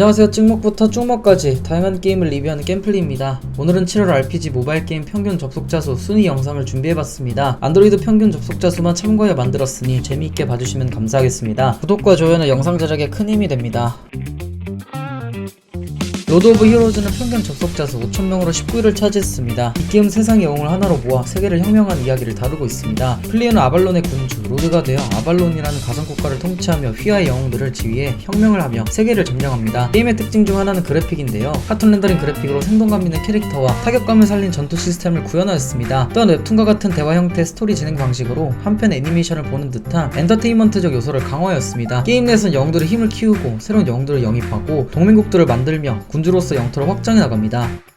안녕하세요. 찍먹부터 쭉먹까지 다양한 게임을 리뷰하는 겜플리입니다. 오늘은 7월 RPG 모바일 게임 평균 접속자 수 순위 영상을 준비해봤습니다. 안드로이드 평균 접속자 수만 참고해 만들었으니 재미있게 봐주시면 감사하겠습니다. 구독과 좋아요는 영상 제작에 큰 힘이 됩니다. 로드 오브 히어로즈는 평균 접속자 수 5천명으로 19위를 차지했습니다. 이 게임 세상의 영웅을 하나로 모아 세계를 혁명한 이야기를 다루고 있습니다. 플레이어는 아발론의 군주 로드가 되어 아발론이라는 가상국가를 통치하며 휘하의 영웅들을 지휘해 혁명을 하며 세계를 점령합니다. 게임의 특징 중 하나는 그래픽인데요. 카툰 렌더링 그래픽으로 생동감 있는 캐릭터와 타격감을 살린 전투 시스템을 구현하였습니다. 또한 웹툰과 같은 대화 형태의 스토리 진행 방식으로 한편 애니메이션을 보는 듯한 엔터테인먼트적 요소를 강화하였습니다. 게임 내에서는 영웅들의 힘을 키우고 새로운 영웅들을 영입하고 동맹국들을 만들며 군주로서 영토를 확장해 나갑니다.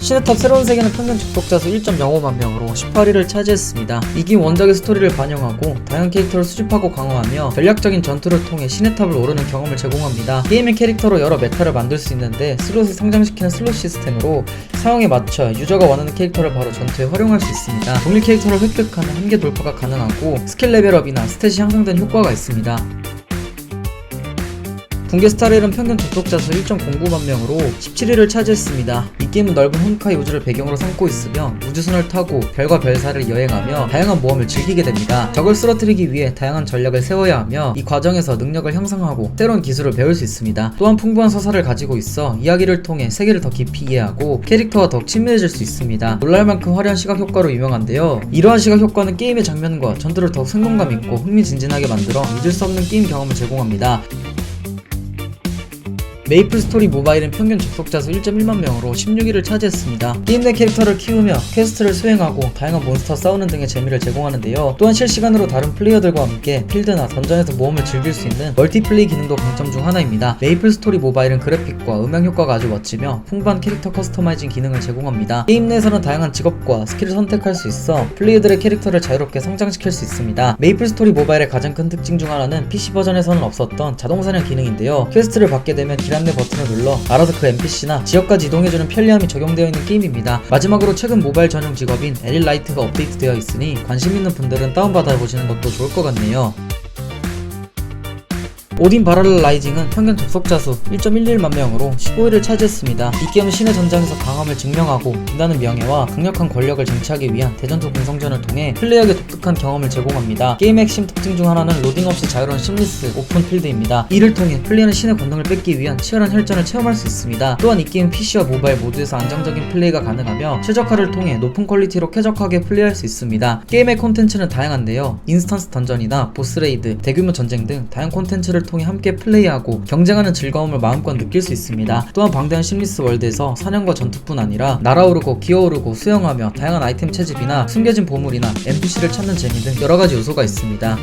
시네탑 새로운 세계는 평균 접속자 수 1.05만 명으로 18위를 차지했습니다. 이 게임 원작의 스토리를 반영하고 다양한 캐릭터를 수집하고 강화하며 전략적인 전투를 통해 시네탑을 오르는 경험을 제공합니다. 게임의 캐릭터로 여러 메타를 만들 수 있는데 슬롯을 성장시키는 슬롯 시스템으로 사용에 맞춰 유저가 원하는 캐릭터를 바로 전투에 활용할 수 있습니다. 동일 캐릭터를 획득하는 한계 돌파가 가능하고 스킬 레벨업이나 스탯이 향상되는 효과가 있습니다. 붕괴 스타렐은 평균 접속자 수 1.09만 명으로 17위를 차지했습니다. 이 게임은 넓은 혼카이 우주를 배경으로 삼고 있으며 우주선을 타고 별과 별사를 여행하며 다양한 모험을 즐기게 됩니다. 적을 쓰러뜨리기 위해 다양한 전략을 세워야 하며 이 과정에서 능력을 향상하고 새로운 기술을 배울 수 있습니다. 또한 풍부한 서사를 가지고 있어 이야기를 통해 세계를 더 깊이 이해하고 캐릭터와 더 친밀해질 수 있습니다. 놀랄 만큼 화려한 시각 효과로 유명한데요. 이러한 시각 효과는 게임의 장면과 전투를 더욱 생동감 있고 흥미진진하게 만들어 잊을 수 없는 게임 경험을 제공합니다. 메이플 스토리 모바일은 평균 접속자 수 1.1만 명으로 16위를 차지했습니다. 게임 내 캐릭터를 키우며 퀘스트를 수행하고 다양한 몬스터 싸우는 등의 재미를 제공하는데요. 또한 실시간으로 다른 플레이어들과 함께 필드나 던전에서 모험을 즐길 수 있는 멀티플레이 기능도 강점 중 하나입니다. 메이플 스토리 모바일은 그래픽과 음향 효과가 아주 멋지며 풍부한 캐릭터 커스터마이징 기능을 제공합니다. 게임 내에서는 다양한 직업과 스킬을 선택할 수 있어 플레이어들의 캐릭터를 자유롭게 성장시킬 수 있습니다. 메이플 스토리 모바일의 가장 큰 특징 중 하나는 PC 버전에서는 없었던 자동 사냥 기능인데요. 퀘스트를 받게 되면 길 안내 버튼을 눌러 알아서 그 NPC나 지역까지 이동해주는 편리함이 적용되어 있는 게임입니다. 마지막으로 최근 모바일 전용 직업인 에릴 라이트가 업데이트되어 있으니 관심 있는 분들은 다운받아 보시는 것도 좋을 것 같네요. 오딘 바랄라 라이징은 평균 접속자 수 1.11만 명으로 15위를 차지했습니다. 이 게임은 신의 전장에서 강함을 증명하고 빛나는 명예와 강력한 권력을 쟁취하기 위한 대전투 공성전을 통해 플레이어에게 독특한 경험을 제공합니다. 게임의 핵심 특징 중 하나는 로딩 없이 자유로운 심리스 오픈 필드입니다. 이를 통해 플레이어는 신의 권능을 뺏기 위한 치열한 혈전을 체험할 수 있습니다. 또한 이 게임은 PC와 모바일 모두에서 안정적인 플레이가 가능하며 최적화를 통해 높은 퀄리티로 쾌적하게 플레이할 수 있습니다. 게임의 콘텐츠는 다양한데요. 인스턴스 던전이나 보스레이드, 대규모 전쟁 등 다양한 콘텐츠를 통해 함께 플레이하고 경쟁하는 즐거움을 마음껏 느낄 수 있습니다. 또한 방대한 심리스 월드에서 사냥과 전투뿐 아니라 날아오르고 기어오르고 수영하며 다양한 아이템 채집이나 숨겨진 보물이나 NPC를 찾는 재미 등 여러가지 요소가 있습니다.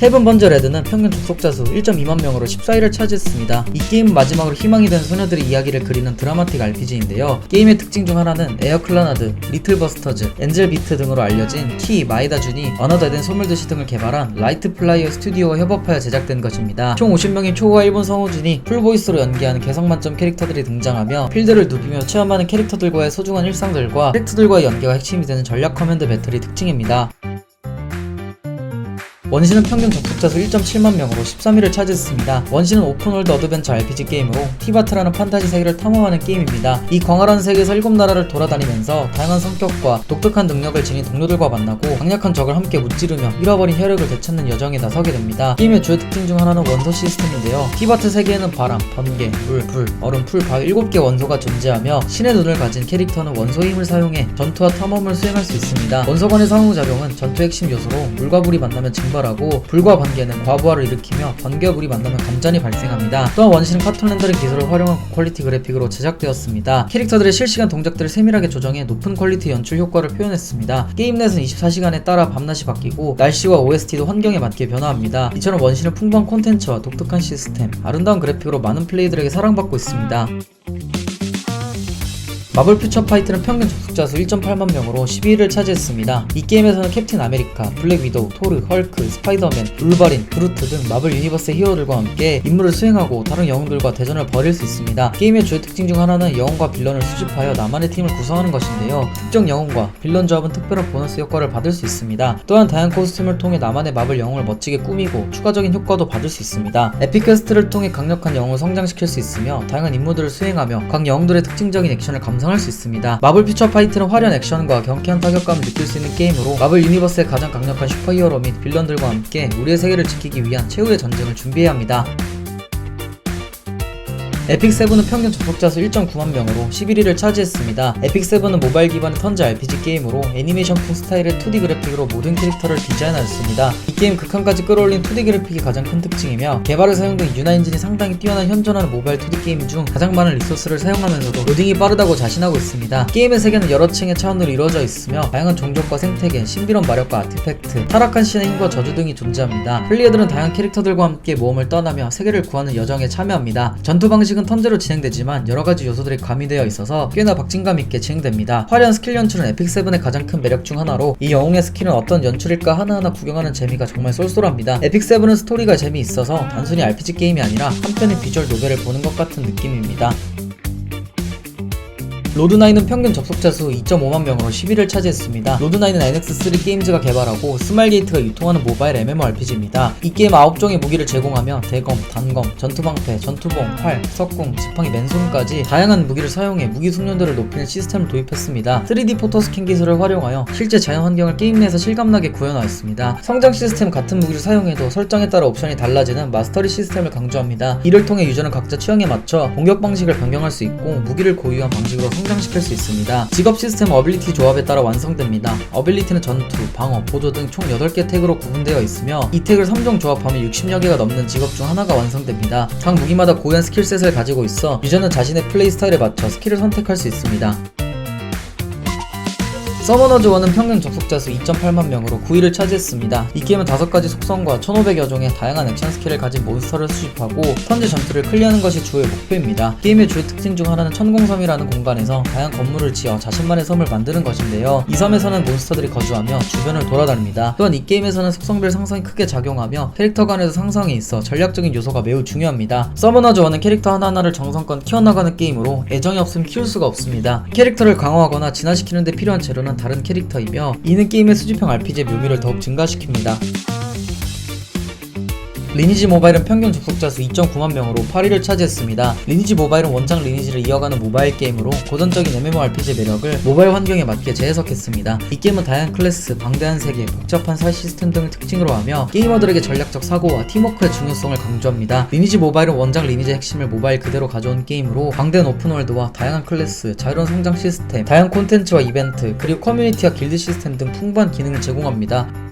헤븐 번저 레드는 평균 접속자 수 1.2만 명으로 14위를 차지했습니다. 이 게임 마지막으로 희망이 된 소녀들의 이야기를 그리는 드라마틱 RPG인데요. 게임의 특징 중 하나는 에어클라나드, 리틀 버스터즈, 엔젤 비트 등으로 알려진 키, 마이다준이 에덴 소멸도시 등을 개발한 라이트 플라이어 스튜디오와 협업하여 제작된 것입니다. 총 50명의 초호화 일본 성우진이 풀보이스로 연기하는 개성 만점 캐릭터들이 등장하며 필드를 누비며 체험하는 캐릭터들과의 소중한 일상들과 캐릭터들과의 연계가 핵심이 되는 전략 커맨드 배틀이 특징입니다. 원신은 평균 접속자 수 1.7만 명으로 13위를 차지했습니다. 원신은 오픈월드 어드벤처 RPG 게임으로 티바트라는 판타지 세계를 탐험하는 게임입니다. 이 광활한 세계에서 7나라를 돌아다니면서 다양한 성격과 독특한 능력을 지닌 동료들과 만나고 강력한 적을 함께 무찌르며 잃어버린 혈육을 되찾는 여정에 나서게 됩니다. 게임의 주요 특징 중 하나는 원소 시스템인데요. 티바트 세계에는 바람, 번개, 물, 불, 얼음, 풀, 바위 7개 원소가 존재하며 신의 눈을 가진 캐릭터는 원소의 힘을 사용해 전투와 탐험을 수행할 수 있습니다. 원소 간의 상호작용은 전투 핵심 요소로 물과 불이 만나면 증발 하고 불과 번개는 과부하를 일으키며 번개와 불이 만나면 감전이 발생합니다. 또한 원신은 카툰 렌더링 기술을 활용한 고퀄리티 그래픽으로 제작되었습니다. 캐릭터들의 실시간 동작들을 세밀하게 조정해 높은 퀄리티 연출 효과를 표현했습니다. 게임 내에서는 24시간에 따라 밤낮이 바뀌고 날씨와 OST도 환경에 맞게 변화합니다. 이처럼 원신은 풍부한 콘텐츠와 독특한 시스템, 아름다운 그래픽으로 많은 플레이들에게 사랑받고 있습니다. 마블 퓨처 파이트는 평균 접속자 수 1.8만 명으로 12위를 차지했습니다. 이 게임에서는 캡틴 아메리카, 블랙 위도우, 토르, 헐크, 스파이더맨, 울바린, 그루트 등 마블 유니버스의 히어로들과 함께 임무를 수행하고 다른 영웅들과 대전을 벌일 수 있습니다. 게임의 주요 특징 중 하나는 영웅과 빌런을 수집하여 나만의 팀을 구성하는 것인데요. 특정 영웅과 빌런 조합은 특별한 보너스 효과를 받을 수 있습니다. 또한 다양한 코스튬을 통해 나만의 마블 영웅을 멋지게 꾸미고 추가적인 효과도 받을 수 있습니다. 에픽 퀘스트를 통해 강력한 영웅을 성장시킬 수 있으며 다양한 임무들을 수행하며 각 영웅들의 특징적인 액션을 감상 할 수 있습니다. 마블 퓨처 파이트는 화려한 액션과 경쾌한 타격감을 느낄 수 있는 게임으로 마블 유니버스의 가장 강력한 슈퍼히어로 및 빌런들과 함께 우리의 세계를 지키기 위한 최후의 전쟁을 준비해야 합니다. 에픽세븐은 평균 접속자 수 1.9만 명으로 11위를 차지했습니다. 에픽세븐은 모바일 기반의 턴제 RPG 게임으로 애니메이션 풍 스타일의 2D 그래픽으로 모든 캐릭터를 디자인하였습니다. 이 게임 극한까지 끌어올린 2D 그래픽이 가장 큰 특징이며 개발에 사용된 유나 엔진이 상당히 뛰어난 현존하는 모바일 2D 게임 중 가장 많은 리소스를 사용하면서도 로딩이 빠르다고 자신하고 있습니다. 게임의 세계는 여러 층의 차원으로 이루어져 있으며 다양한 종족과 생태계, 신비로운 마력과 아티팩트, 타락한 신의 힘과 저주 등이 존재합니다. 플레이어들은 다양한 캐릭터들과 함께 모험을 떠나며 세계를 구하는 여정에 참여합니다. 전투 방식은 턴제로 진행되지만 여러 가지 요소들이 가미되어 있어서 꽤나 박진감 있게 진행됩니다. 화려한 스킬 연출은 에픽7의 가장 큰 매력 중 하나로 이 영웅의 스킬은 어떤 연출일까 하나하나 구경하는 재미가 정말 쏠쏠합니다. 에픽7은 스토리가 재미있어서 단순히 RPG 게임이 아니라 한편의 비주얼 노벨을 보는 것 같은 느낌입니다. 로드9은 평균 접속자 수 2.5만 명으로 10위를 차지했습니다. 로드9은 NX3 게임즈가 개발하고 스마일게이트가 유통하는 모바일 MMORPG입니다. 이 게임 9종의 무기를 제공하며 대검, 단검, 전투방패, 전투봉, 활, 석궁, 지팡이, 맨손까지 다양한 무기를 사용해 무기 숙련도를 높이는 시스템을 도입했습니다. 3D 포토 스캔 기술을 활용하여 실제 자연 환경을 게임 내에서 실감나게 구현하였습니다. 성장 시스템 같은 무기를 사용해도 설정에 따라 옵션이 달라지는 마스터리 시스템을 강조합니다. 이를 통해 유저는 각자 취향에 맞춰 공격 방식을 변경할 수 있고 무기를 고유한 방식으로 성장 시킬 수 있습니다. 직업 시스템 어빌리티 조합에 따라 완성됩니다. 어빌리티는 전투, 방어, 보조 등 총 8개 태그로 구분되어 있으며 이 태그를 3종 조합하면 60여 개가 넘는 직업 중 하나가 완성됩니다. 각 무기마다 고유한 스킬셋을 가지고 있어 유저는 자신의 플레이 스타일에 맞춰 스킬을 선택할 수 있습니다. 서머너즈 1은 평균 접속자 수 2.8만 명으로 9위를 차지했습니다. 이 게임은 5가지 속성과 1500여 종의 다양한 액션 스킬을 가진 몬스터를 수집하고 턴제 전투를 클리어하는 것이 주요 목표입니다. 게임의 주요 특징 중 하나는 천공섬이라는 공간에서 다양한 건물을 지어 자신만의 섬을 만드는 것인데요. 이 섬에서는 몬스터들이 거주하며 주변을 돌아다닙니다. 또한 이 게임에서는 속성별 상성이 크게 작용하며 캐릭터 간에도 상성이 있어 전략적인 요소가 매우 중요합니다. 서머너즈 1은 캐릭터 하나하나를 정성껏 키워나가는 게임으로 애정이 없으면 키울 수가 없습니다. 캐릭터를 강화하거나 진화시키는 데 필요한 재료는 다른 캐릭터이며 이는 게임의 수집형 RPG의 묘미를 더욱 증가시킵니다. 리니지 모바일은 평균 접속자 수 2.9만 명으로 8위를 차지했습니다. 리니지 모바일은 원작 리니지를 이어가는 모바일 게임으로 고전적인 MMORPG의 매력을 모바일 환경에 맞게 재해석했습니다. 이 게임은 다양한 클래스, 방대한 세계, 복잡한 살 시스템 등을 특징으로 하며 게이머들에게 전략적 사고와 팀워크의 중요성을 강조합니다. 리니지 모바일은 원작 리니지의 핵심을 모바일 그대로 가져온 게임으로 방대한 오픈월드와 다양한 클래스, 자유로운 성장 시스템, 다양한 콘텐츠와 이벤트, 그리고 커뮤니티와 길드 시스템 등 풍부한 기능을 제공합니다.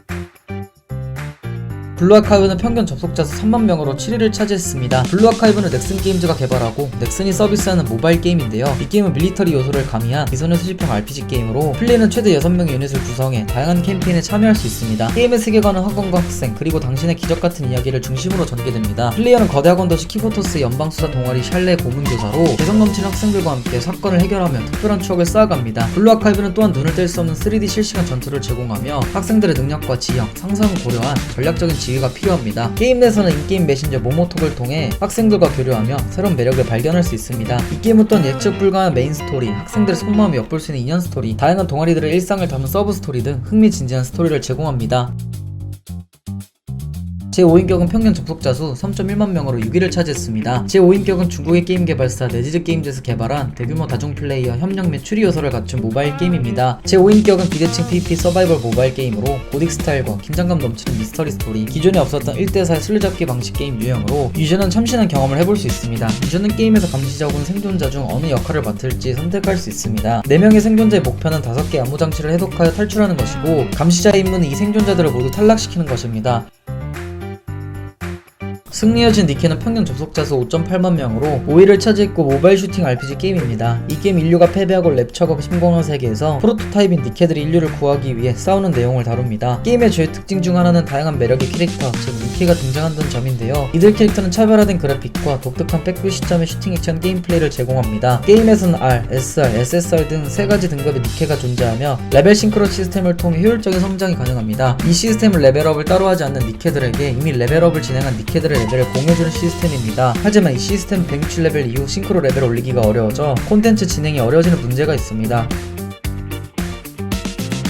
블루아카이브는 평균 접속자 수 3만 명으로 7위를 차지했습니다. 블루아카이브는 넥슨 게임즈가 개발하고 넥슨이 서비스하는 모바일 게임인데요. 이 게임은 밀리터리 요소를 가미한 기존의 수집형 RPG 게임으로 플레이는 최대 6명의 유닛을 구성해 다양한 캠페인에 참여할 수 있습니다. 게임의 세계관은 학원과 학생 그리고 당신의 기적 같은 이야기를 중심으로 전개됩니다. 플레이어는 거대 학원 도시 키포토스의 연방 수사 동아리 샬레 고문 교사로 개성 넘치는 학생들과 함께 사건을 해결하며 특별한 추억을 쌓아갑니다. 블루아카이브는 또한 눈을 뗄 수 없는 3D 실시간 전투를 제공하며 학생들의 능력과 지형, 상상을 고려한 전략적인 지휘가 필요합니다. 게임 내에서는 인게임 메신저 모모톡을 통해 학생들과 교류하며 새로운 매력을 발견할 수 있습니다. 이 게임은 또한 예측 불가한 메인 스토리, 학생들의 속마음을 엿볼 수 있는 인연 스토리, 다양한 동아리들의 일상을 담은 서브 스토리 등 흥미진진한 스토리를 제공합니다. 제5인격은 평균 접속자 수 3.1만 명으로 6위를 차지했습니다. 제5인격은 중국의 게임 개발사 네지즈 게임즈에서 개발한 대규모 다중 플레이어 협력 및 추리 요소를 갖춘 모바일 게임입니다. 제5인격은 비대칭 PVP 서바이벌 모바일 게임으로 고딕 스타일과 긴장감 넘치는 미스터리 스토리, 기존에 없었던 1대4의 술래잡기 방식 게임 유형으로 유저는 참신한 경험을 해볼 수 있습니다. 유저는 게임에서 감시자 혹은 생존자 중 어느 역할을 맡을지 선택할 수 있습니다. 4명의 생존자의 목표는 5개 암호 장치를 해독하여 탈출하는 것이고 감시자의 임무는 이 생존자들을 모두 탈락시키는 것입니다. 승리여진 니케는 평균 접속자 수 5.8만 명으로 5위를 차지했고 모바일 슈팅 RPG 게임입니다. 이 게임 인류가 패배하고 랩처가 침공한 세계에서 프로토타입인 니케들이 인류를 구하기 위해 싸우는 내용을 다룹니다. 게임의 주요 특징 중 하나는 다양한 매력의 캐릭터, 즉 니케가 등장한다는 점인데요. 이들 캐릭터는 차별화된 그래픽과 독특한 백뷰 시점의 슈팅 액션 게임 플레이를 제공합니다. 게임에서는 R, SR, SSR 등 세 가지 등급의 니케가 존재하며 레벨 싱크로 시스템을 통해 효율적인 성장이 가능합니다. 이 시스템을 레벨업을 따로 하지 않는 니케들에게 이미 레벨업을 진행한 니케들의 레벨을 공유해주는 시스템입니다. 하지만 이 시스템 160레벨 이후 싱크로 레벨 올리기가 어려워져 콘텐츠 진행이 어려워지는 문제가 있습니다.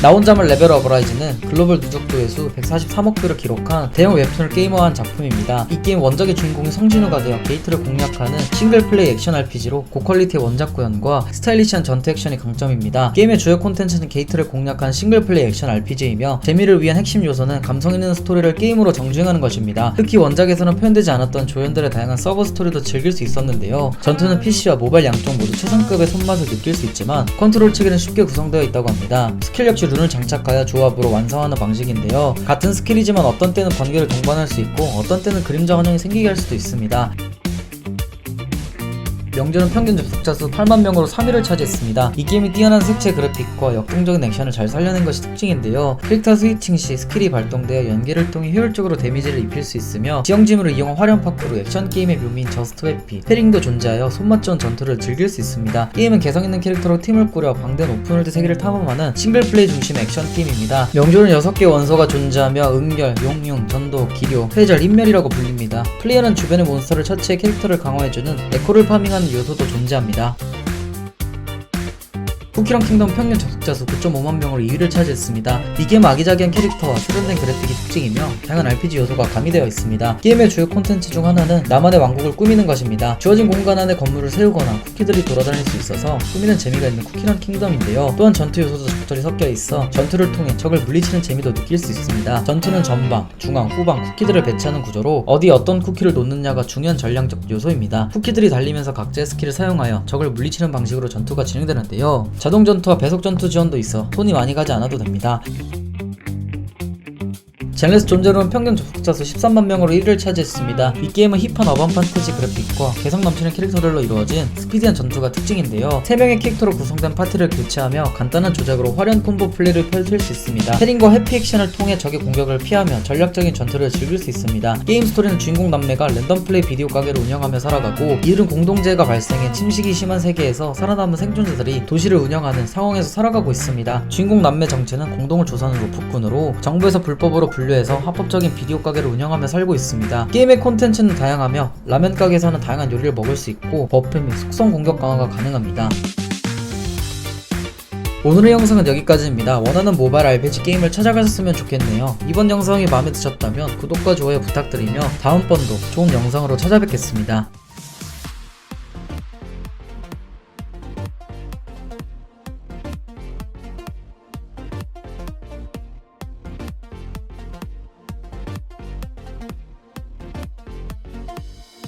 나 혼자만 레벨업 라이즈는 글로벌 누적 조회수 143억 뷰를 기록한 대형 웹툰을 게임화한 작품입니다. 이 게임 원작의 주인공이 성진우가 되어 게이트를 공략하는 싱글 플레이 액션 RPG로 고퀄리티의 원작 구현과 스타일리시한 전투 액션이 강점입니다. 게임의 주요 콘텐츠는 게이트를 공략한 싱글 플레이 액션 RPG이며 재미를 위한 핵심 요소는 감성 있는 스토리를 게임으로 정주행하는 것입니다. 특히 원작에서는 표현되지 않았던 조연들의 다양한 서브 스토리도 즐길 수 있었는데요. 전투는 PC와 모바일 양쪽 모두 최상급의 손맛을 느낄 수 있지만 컨트롤 체계는 쉽게 구성되어 있다고 합니다. 스킬 역시 룬을 장착하여 조합으로 완성하는 방식인데요. 같은 스킬이지만 어떤 때는 번개를 동반할 수 있고 어떤 때는 그림자 환영이 생기게 할 수도 있습니다. 명절은 평균 접속자 수 8만 명으로 3위를 차지했습니다. 이 게임이 뛰어난 색채 그래픽과 역동적인 액션을 잘 살려낸 것이 특징인데요. 캐릭터 스위칭 시 스킬이 발동되어 연계를 통해 효율적으로 데미지를 입힐 수 있으며 지형지물을 이용한 화려한 파쿠르, 액션 게임의 묘미인 저스트 회피, 패링도 존재하여 손맛 좋은 전투를 즐길 수 있습니다. 게임은 개성 있는 캐릭터로 팀을 꾸려 방대한 오픈월드 세계를 탐험하는 싱글 플레이 중심의 액션 게임입니다. 명조는 6개의 원소가 존재하며 응결, 용융, 전도, 기료, 회절, 인멸이라고 불립니다. 플레이어는 주변의 몬스터를 처치해 캐릭터를 강화해주는 에코를 파밍하는 요소도 존재합니다. 쿠키런 킹덤 평균 접속자 수 9.5만 명으로 2위를 차지했습니다. 이 게임 아기자기한 캐릭터와 세련된 그래픽이 특징이며 다양한 RPG 요소가 가미되어 있습니다. 게임의 주요 콘텐츠 중 하나는 나만의 왕국을 꾸미는 것입니다. 주어진 공간 안에 건물을 세우거나 쿠키들이 돌아다닐 수 있어서 꾸미는 재미가 있는 쿠키런 킹덤인데요. 또한 전투 요소도 적절히 섞여 있어 전투를 통해 적을 물리치는 재미도 느낄 수 있습니다. 전투는 전방, 중앙, 후방 쿠키들을 배치하는 구조로 어디 어떤 쿠키를 놓느냐가 중요한 전략적 요소입니다. 쿠키들이 달리면서 각자의 스킬을 사용하여 적을 물리치는 방식으로 전투가 진행되는데요. 자동 전투와 배속 전투 지원도 있어 손이 많이 가지 않아도 됩니다. 젤레스 존재로는 평균 접속자 수 13만 명으로 1위를 차지했습니다. 이 게임은 힙한 어반 판타지 그래픽과 개성 넘치는 캐릭터들로 이루어진 스피디한 전투가 특징인데요. 3명의 캐릭터로 구성된 파티를 교체하며 간단한 조작으로 화려한 콤보 플레이를 펼칠 수 있습니다. 패링과 해피 액션을 통해 적의 공격을 피하며 전략적인 전투를 즐길 수 있습니다. 게임 스토리는 주인공 남매가 랜덤 플레이 비디오 가게를 운영하며 살아가고 이들은 공동재해가 발생해 침식이 심한 세계에서 살아남은 생존자들이 도시를 운영하는 상황에서 살아가고 있습니다. 주인공 남매 정체는 공동을 조사하는 로프꾼으로 정부에서 불법으로 분류해서 합법적인 비디오 가게를 운영하며 살고 있습니다. 게임의 콘텐츠는 다양하며 라면 가게에서는 다양한 요리를 먹을 수 있고 버프 및 속성 공격 강화가 가능합니다. 오늘의 영상은 여기까지입니다. 원하는 모바일 RPG 게임을 찾아가셨으면 좋겠네요. 이번 영상이 마음에 드셨다면 구독과 좋아요 부탁드리며 다음번도 좋은 영상으로 찾아뵙겠습니다.